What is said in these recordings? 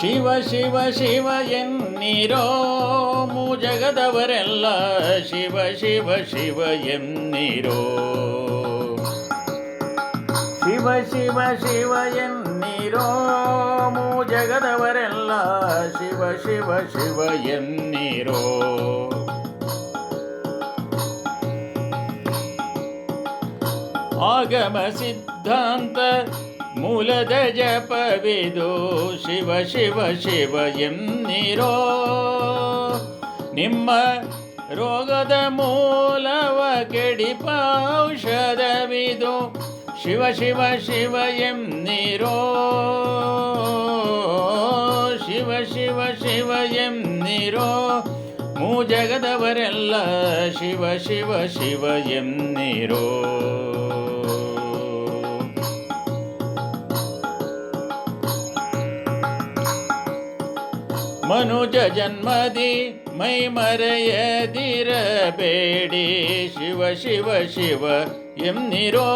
ಶಿವ ಶಿವ ಶಿವ ಎನ್ನಿರೋ ಜಗದವರೆಲ್ಲ ಶಿವ ಶಿವ ಶಿವ ಎನ್ನಿರೋ. ಶಿವ ಶಿವ ಶಿವ ಎನ್ನಿರೋ ಜಗದವರೆಲ್ಲ ಶಿವ ಶಿವ ಶಿವ ಎನ್ನಿರೋ. ಆಗಮ ಸಿದ್ಧಾಂತ ಮೂಲದ ಜಪವಿದು ಶಿವ ಶಿವ ಶಿವ ಎನ್ನಿರೋ. ನಿಮ್ಮ ರೋಗದ ಮೂಲವ ಕೆಡಿಪ ಔಷಧವಿದು ಶಿವ ಶಿವ ಶಿವ ಎನ್ನಿರೋ. ಶಿವ ಶಿವ ಶಿವ ಎನ್ನಿರೋ. ಮೂ ಜಗದವರೆಲ್ಲ ಶಿವ ಶಿವ ಶಿವ ಎನ್ನಿರೋ. ಮನುಜ ಜನ್ಮದಿ ಮೈ ಮರೆಯದಿರಬೇಡಿ. ಶಿವ ಶಿವ ಶಿವ ಎನ್ನಿರೋ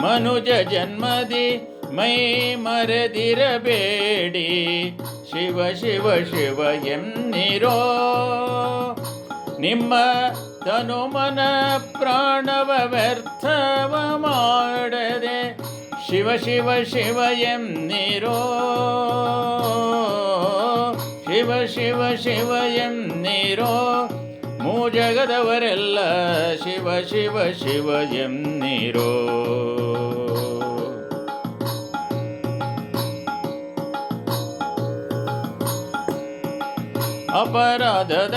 ಮನುಜ ಜನ್ಮದಿ ಮೈ ಮರೆದಿರಬೇಡಿ. ಶಿವ ಶಿವ ಶಿವ ಎನ್ನಿರೋ ನಿಮ್ಮ ತನುಮನ ಪ್ರಾಣವ ವ್ಯರ್ಥವ ಮಾಡದೆ. ಶಿವ ಶಿವ ಶಿವ ಎನ್ನಿರೋ ಶಿವ ಶಿವ ಎನ್ನಿರೋ? ಮೂ ಜಗದವರೆಲ್ಲ ಶಿವ ಶಿವ ಶಿವ ಎನ್ನಿರೋ? ಅಪರಾಧದ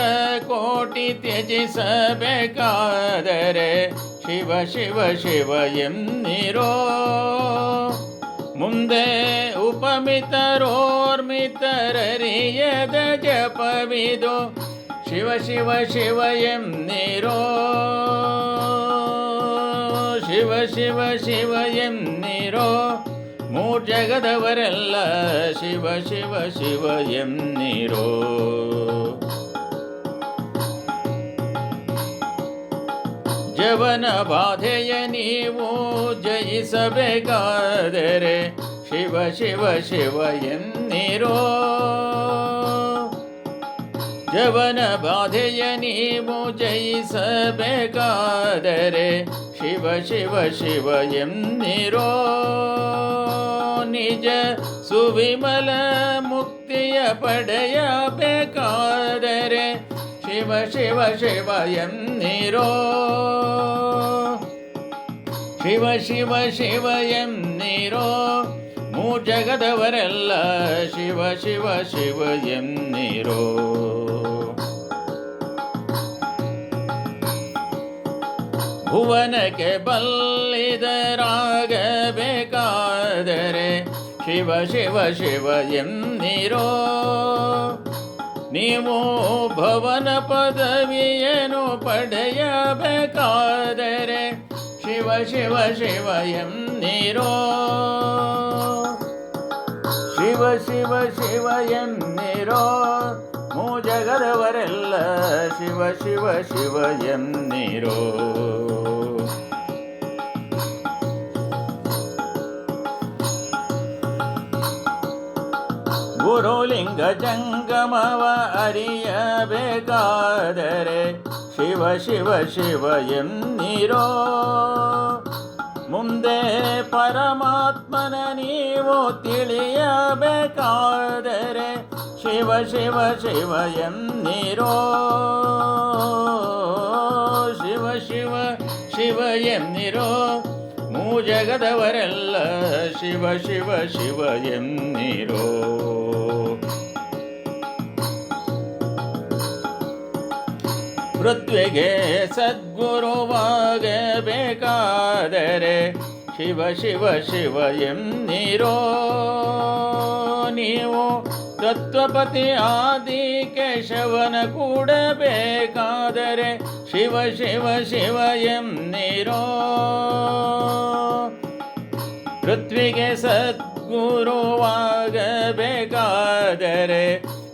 ಕೋಟಿ ತ್ಯಜಿಸಬೇಕಾದರೆ ಶಿವ ಶಿವ ಶಿವ ಎನ್ನಿರೋ? ಮುಂದೆ ಉಪಮಿತರೋರ್ಮಿತರರಿಯದ ಜಪವಿದು. ಶಿವ ಶಿವ ಶಿವ ಎನ್ನಿರೋ ಶಿವ ಶಿವ ಶಿವ ನಿರೋ. ಮೂರ್ ಜಗದವರೆಲ್ಲ ಶಿವ ಶಿವ ಶಿವ ಎನ್ನಿರೋ ಜವನ ಬಾಧೆಯ ನೀವು ಜಯಿಸಬೇಕಾದರೆ ಶಿವ ಶಿವ ಶಿವ ಎನ್ನಿರೋ. ಜವನ ಬಾಧೆಯ ನೀವು ಜಯಿಸಬೇಕಾದರೆ ಶಿವ ಶಿವ ಶಿವ ಎನ್ನಿರೋ. ನಿಜ ಸುವಿಮಲ ಮುಕ್ತಿಯ ಪಡೆಯಬೇಕಾದರೆ ಶಿವ ಶಿವ ಶಿವ ಎನ್ನಿರೋ ಶಿವ ಶಿವ ಶಿವ ಎನ್ನಿರೋ ಮೂ ಜಗದವರೆಲ್ಲ ಶಿವ ಶಿವ ಶಿವ ಎನ್ನಿರೋ ಭುವನಕ್ಕೆ ಬಲ್ಲಿದರಾಗಬೇಕಾದರೆ ಶಿವ ಶಿವ ಶಿವ ಎನ್ನಿರೋ ನೀವು ಭವನ ಪದವಿಯನ್ನು ಪಡೆಯಬೇಕಾದರೆ ಶಿವ ಶಿವ ಶಿವ ಎನ್ನಿರೋ? ಶಿವ ಶಿವ ಶಿವ ಎನ್ನಿರೋ? ಮೂ ಜಗದವರೆಲ್ಲ ಶಿವ ಶಿವ ಶಿವ ಎನ್ನಿರೋ? ಗುರುಲಿಂಗ ಜಂಗಮವ ಅರಿಯಬೇಕಾದರೆ ಶಿವ ಶಿವ ಶಿವ ಎನ್ನಿರೋ. ಮುಂದೆ ಪರಮಾತ್ಮನ ನೀವು ತಿಳಿಯಬೇಕಾದರೆ ಶಿವ ಶಿವ ಶಿವ ಎನ್ನಿರೋ. ಶಿವ ಶಿವ ಶಿವ ಎನ್ನಿರೋ. ಮೂ ಜಗದವರೆಲ್ಲ ಶಿವ ಶಿವ ಶಿವ ಎನ್ನಿರೋ. ಪೃಥ್ವಿಗೆ ಸದ್ಗುರುವಾಗಬೇಕಾದರೆ ಶಿವ ಶಿವ ಶಿವ ಎಂದಿರೋ ನೀವು ತತ್ವಪತಿ ಆದಿ ಕೇಶವನ ಕೂಡಬೇಕಾದರೆ ಶಿವ ಶಿವ ಶಿವ ಎಂದಿರೋ ಪೃಥ್ವಿಗೆ ಸದ್ಗುರುವಾಗಬೇಕಾದರೆ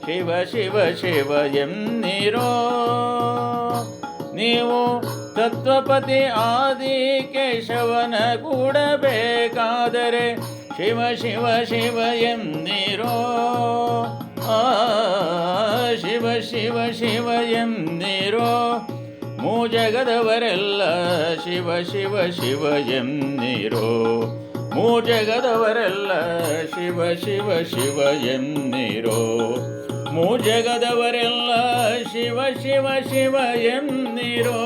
ಶಿವ ಶಿವ ಶಿವ ಎನ್ನಿರೋ ನೀವು ತತ್ವಪತಿ ಆದಿ ಕೇಶವನ ಕೂಡಬೇಕಾದರೆ ಶಿವ ಶಿವ ಶಿವ ಎಂದಿರೋ ಆ ಶಿವ ಶಿವ ಶಿವ ಎಂದಿರೋ ಮೂಜಗದವರೆಲ್ಲ ಶಿವ ಶಿವ ಶಿವ ಎಂದಿರೋ ಮೂಜಗದವರೆಲ್ಲ ಶಿವ ಶಿವ ಶಿವ ಎಂದಿರೋ ಮೂಜಗದವರೆಲ್ಲ ಶಿವ ಶಿವ ಶಿವ ಎಂದಿರೋ